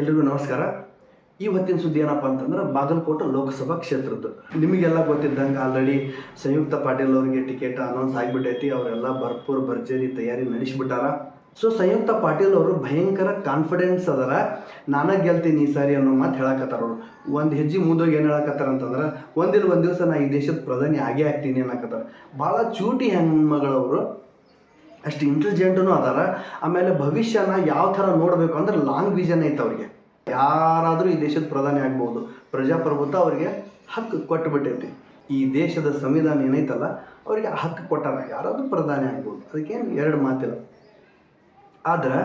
ಎಲ್ರಿಗೂ ನಮಸ್ಕಾರ. ಇವತ್ತಿನ ಸುದ್ದಿ ಏನಪ್ಪ ಅಂತಂದ್ರೆ ಬಾಗಲಕೋಟೆ ಲೋಕಸಭಾ ಕ್ಷೇತ್ರದ್ದು. ನಿಮಗೆಲ್ಲ ಗೊತ್ತಿದ್ದಂಗೆ ಆಲ್ರೆಡಿ ಸಂಯುಕ್ತ ಪಾಟೀಲ್ ಅವರಿಗೆ ಟಿಕೆಟ್ ಅನೌನ್ಸ್ ಆಗಿಬಿಟ್ಟೈತಿ, ಅವರೆಲ್ಲ ಭರ್ಪೂರ್ ಭರ್ಜರಿ ತಯಾರಿ ನಡೆಸಿಬಿಟ್ಟಾರ. ಸೊ ಸಂಯುಕ್ತ ಪಾಟೀಲ್ ಅವರು ಭಯಂಕರ ಕಾನ್ಫಿಡೆನ್ಸ್ ಅದರ. ನಾನೇ ಗೆಲ್ತೀನಿ ಈ ಸಾರಿ ಅನ್ನೋ ಮಾತು ಹೇಳಕತ್ತಾರ ಅವರು. ಒಂದು ಹೆಜ್ಜೆ ಮುಂದೋಗಿ ಏನು ಹೇಳಕತ್ತಾರ ಅಂತಂದ್ರೆ ಒಂದಿಲ್ಲ ಒಂದು ದಿವಸ ನಾ ಈ ದೇಶದ ಪ್ರಧಾನಿ ಆಗೇ ಆಗ್ತೀನಿ ಅನ್ನಕತ್ತಾರ. ಭಾಳ ಚೂಟಿ ಹೆಣ್ಮಗಳವರು. ಅಷ್ಟು ಇಂಟೆಲಿಜೆಂಟೂ ಅದಾರ. ಆಮೇಲೆ ಭವಿಷ್ಯನ ಯಾವ ಥರ ನೋಡಬೇಕು ಅಂದ್ರೆ ಲಾಂಗ್ ವಿಷನ್ ಐತೆ ಅವ್ರಿಗೆ. ಯಾರಾದರೂ ಈ ದೇಶದ ಪ್ರಧಾನಿ ಆಗ್ಬೋದು, ಪ್ರಜಾಪ್ರಭುತ್ವ ಅವರಿಗೆ ಹಕ್ಕು ಕೊಟ್ಟುಬಿಟ್ಟೈತಿ ಈ ದೇಶದ ಸಂವಿಧಾನ ಏನೈತಲ್ಲ, ಅವರಿಗೆ ಹಕ್ಕು ಕೊಟ್ಟಾರ. ಯಾರಾದರೂ ಪ್ರಧಾನಿ ಆಗ್ಬೋದು. ಅದಕ್ಕೇನು ಎರಡು ಮಾತಿಲ್ಲ. ಆದ್ರೆ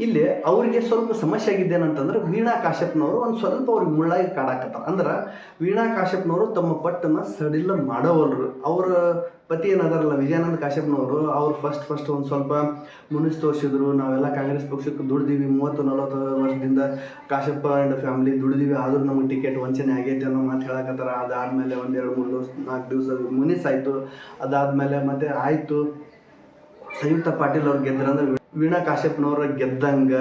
ಇಲ್ಲಿ ಅವರಿಗೆ ಸ್ವಲ್ಪ ಸಮಸ್ಯೆ ಆಗಿದ್ದೇನಂತಂದ್ರೆ ವೀಣಾ ಕಾಶ್ಯಪ್ನವರು ಒಂದು ಸ್ವಲ್ಪ ಅವ್ರಿಗೆ ಮುಳ್ಳಾಗಿ ಕಾಡಾಕತ್ತಾರ. ಅಂದ್ರೆ ವೀಣಾ ಕಾಶ್ಯಪ್ನವರು ತಮ್ಮ ಪಟ್ಟನ್ನು ಸಡಿಲ ಮಾಡೋವಲ್ರು. ಅವರ ಪತಿ ಏನದಾರಲ್ಲ, ವಿಜಯಾನಂದ ಕಾಶ್ಯಪ್ನವರು, ಅವ್ರು ಫಸ್ಟ್ ಫಸ್ಟ್ ಒಂದು ಸ್ವಲ್ಪ ಮುನಿಸ್ ತೋರಿಸಿದ್ರು, ನಾವೆಲ್ಲ ಕಾಂಗ್ರೆಸ್ ಪಕ್ಷಕ್ಕೆ ದುಡ್ದೀವಿ, ಮೂವತ್ತು ನಲವತ್ತು ವರ್ಷದಿಂದ ಕಾಶ್ಯಪ್ಪ ಆ್ಯಂಡ್ ಫ್ಯಾಮಿಲಿ ದುಡ್ದೀವಿ, ಆದರೂ ನಮಗೆ ಟಿಕೆಟ್ ವಂಚನೆ ಆಗೈತೆ ಅನ್ನೋ ಮಾತು ಹೇಳಕತ್ತಾರ. ಅದಾದಮೇಲೆ ಒಂದು ಎರಡು ಮೂರು ದಿವಸ ನಾಲ್ಕು ದಿವಸ ಮುನಿಸ್ ಆಯಿತು. ಅದಾದಮೇಲೆ ಮತ್ತೆ ಆಯಿತು. ಸಂಯುಕ್ತ ಪಾಟೀಲ್ ಅವ್ರು ಗೆದ್ರಂದ್ರೆ ವೀಣಾ ಕಾಶ್ಯಪ್ನವ್ರ ಗೆದ್ದಂಗ,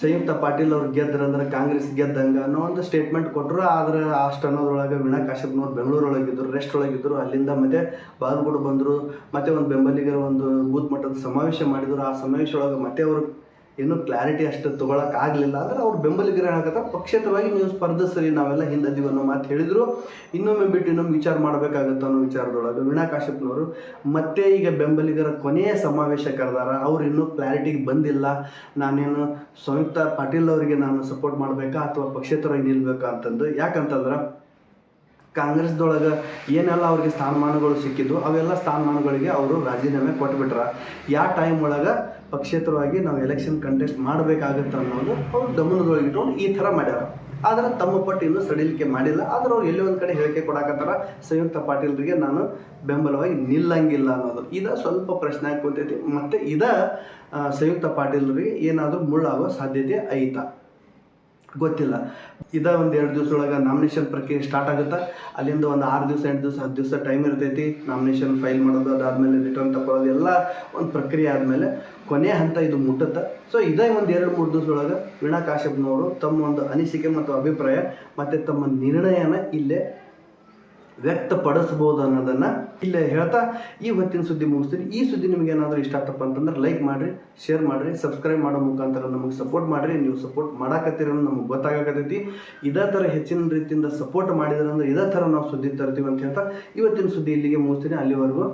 ಸಂಯುಕ್ತ ಪಾಟೀಲ್ ಅವ್ರು ಗೆದ್ರಂದ್ರೆ ಕಾಂಗ್ರೆಸ್ ಗೆದ್ದಂಗ ಅನ್ನೋ ಒಂದು ಸ್ಟೇಟ್ಮೆಂಟ್ ಕೊಟ್ಟರು ಆದ್ರೆ ಅಷ್ಟು ಅನ್ನೋದ್ರೊಳಗೆ ವೀಣಾ ಕಾಶ್ಯಪ್ನವ್ರು ಬೆಂಗಳೂರೊಳಗಿದ್ರು ರೆಸ್ಟ್ ಒಳಗಿದ್ರು. ಅಲ್ಲಿಂದ ಮತ್ತೆ ಬಾಗಲಕೋಟೆ ಬಂದರು. ಮತ್ತೆ ಒಂದು ಬೆಂಬಲಿಗರ ಒಂದು ಬೂತ್ ಮಟ್ಟದ ಸಮಾವೇಶ ಮಾಡಿದ್ರು. ಆ ಸಮಾವೇಶ ಒಳಗೆ ಮತ್ತೆ ಅವರು ಏನೂ ಕ್ಲಾರಿಟಿ ಅಷ್ಟು ತೊಗೊಳಕ್ಕೆ ಆಗಲಿಲ್ಲ ಅಂದ್ರೆ ಅವ್ರು ಬೆಂಬಲಿಗರು ಹಾಕತ್ತ ಪಕ್ಷೇತರವಾಗಿ ನೀವು ಸ್ಪರ್ಧಿಸ್ರಿ, ನಾವೆಲ್ಲ ಹಿಂದದೀವಿ ಅನ್ನೋ ಮಾತು ಹೇಳಿದರು. ಇನ್ನೊಮ್ಮೆ ಬಿಟ್ಟು ಇನ್ನೊಮ್ಮೆ ವಿಚಾರ ಮಾಡಬೇಕಾಗತ್ತೆ ಅನ್ನೋ ವಿಚಾರದೊಳಗೆ ವೀಣಾ ಕಾಶ್ಯಪ್ನವರು. ಮತ್ತೆ ಈಗ ಬೆಂಬಲಿಗರ ಕೊನೆಯ ಸಮಾವೇಶ ಕರೆದಾರ. ಅವ್ರು ಇನ್ನೂ ಕ್ಲಾರಿಟಿಗೆ ಬಂದಿಲ್ಲ. ನಾನೇನು ಸಂಯುಕ್ತ ಪಾಟೀಲ್ ಅವರಿಗೆ ನಾನು ಸಪೋರ್ಟ್ ಮಾಡಬೇಕಾ ಅಥವಾ ಪಕ್ಷೇತರವಾಗಿ ನಿಲ್ಬೇಕಾ ಅಂತಂದು. ಯಾಕಂತಂದ್ರೆ ಕಾಂಗ್ರೆಸ್ದೊಳಗೆ ಏನೆಲ್ಲ ಅವ್ರಿಗೆ ಸ್ಥಾನಮಾನಗಳು ಸಿಕ್ಕಿದ್ದು ಅವೆಲ್ಲ ಸ್ಥಾನಮಾನಗಳಿಗೆ ಅವರು ರಾಜೀನಾಮೆ ಕೊಟ್ಬಿಟ್ರ. ಯಾವ ಟೈಮ್ ಒಳಗೆ ಪಕ್ಷೇತರವಾಗಿ ನಾವು ಎಲೆಕ್ಷನ್ ಕಂಟೆಸ್ಟ್ ಮಾಡಬೇಕಾಗತ್ತೆ ಅನ್ನೋದು ಅವ್ರು ಗಮನದೊಳಗೆ ಇಟ್ಕೊಂಡು ಈ ಥರ ಮಾಡ್ಯಾರ. ಆದ್ರೆ ತಮ್ಮ ಪಟ್ಟು ಇನ್ನೂ ಸಡಿಲಿಕೆ ಮಾಡಿಲ್ಲ. ಆದ್ರೆ ಅವ್ರು ಎಲ್ಲೋ ಒಂದು ಕಡೆ ಹೇಳಿಕೆ ಕೊಡಾಕತ್ತಾರ, ಸಂಯುಕ್ತ ಪಾಟೀಲ್ರಿಗೆ ನಾನು ಬೆಂಬಲವಾಗಿ ನಿಲ್ಲಂಗಿಲ್ಲ ಅನ್ನೋದು. ಇದ ಸ್ವಲ್ಪ ಪ್ರಶ್ನೆ ಕೂತೈತಿ. ಮತ್ತು ಇದ ಸಂಯುಕ್ತ ಪಾಟೀಲ್ರಿಗೆ ಏನಾದರೂ ಮುಳ್ಳಾಗೋ ಸಾಧ್ಯತೆ ಐತಾ. ಗೊತ್ತಿಲ್ಲ. ಇದ ಒಂದು ಎರಡು ದಿವಸದೊಳಗೆ ನಾಮಿನೇಷನ್ ಪ್ರಕ್ರಿಯೆ ಸ್ಟಾರ್ಟ್ ಆಗುತ್ತೆ? ಅಲ್ಲಿಂದ ಒಂದು ಆರು ದಿವಸ, ಎಂಟು ದಿವಸ, ಹತ್ತು ದಿವಸ ಟೈಮ್ ಇರ್ತೈತಿ. ನಾಮಿನೇಷನ್ ಫೈಲ್ ಮಾಡೋದು, ಅದಾದಮೇಲೆ ರಿಟರ್ನ್ ತಗೊಳ್ಳೋದು ಎಲ್ಲ ಒಂದು ಪ್ರಕ್ರಿಯೆ ಆದಮೇಲೆ ಕೊನೆಯ ಹಂತ ಇದು ಮುಟ್ಟುತ್ತೆ. ಸೊ ಇದೇ ಒಂದು ಎರಡು, ಮೂರು ದಿವಸದೊಳಗೆ ವೀಣಾ ಕಾಶ್ಯಪ್ನವರು ತಮ್ಮ ಒಂದು ಅನಿಸಿಕೆ ಮತ್ತು ಅಭಿಪ್ರಾಯ ಮತ್ತು ತಮ್ಮ ನಿರ್ಣಯನ ಇಲ್ಲೇ ವ್ಯಕ್ತಪಡಿಸ್ಬೋದು ಅನ್ನೋದನ್ನು ಇಲ್ಲೇ ಹೇಳ್ತಾ ಈ ಹೊತ್ತಿನ ಸುದ್ದಿ ಮುಗಿಸ್ತೀನಿ. ಈ ಸುದ್ದಿ ನಿಮ್ಗೆ ಏನಾದರೂ ಇಷ್ಟ ಆಗ್ತಪ್ಪ ಅಂತಂದ್ರೆ ಲೈಕ್ ಮಾಡಿರಿ ಶೇರ್ ಮಾಡಿರಿ ಸಬ್ಸ್ಕ್ರೈಬ್ ಮಾಡೋ ಮುಖಾಂತರ ನಮಗೆ ಸಪೋರ್ಟ್ ಮಾಡಿರಿ. ನೀವು ಸಪೋರ್ಟ್ ಮಾಡಾಕತ್ತೀರ ನಮಗೆ ಗೊತ್ತಾಗಕತ್ತೈತಿ. ಇದೇ ಥರ ಹೆಚ್ಚಿನ ರೀತಿಯಿಂದ ಸಪೋರ್ಟ್ ಮಾಡಿದ್ರೆ ಅಂದ್ರೆ ಇದೇ ಥರ ನಾವು ಸುದ್ದಿ ತರ್ತೀವಿ ಅಂತ ಹೇಳ್ತಾ ಇವತ್ತಿನ ಸುದ್ದಿ ಇಲ್ಲಿಗೆ ಮುಗಿಸ್ತೀನಿ. ಅಲ್ಲಿವರೆಗೂ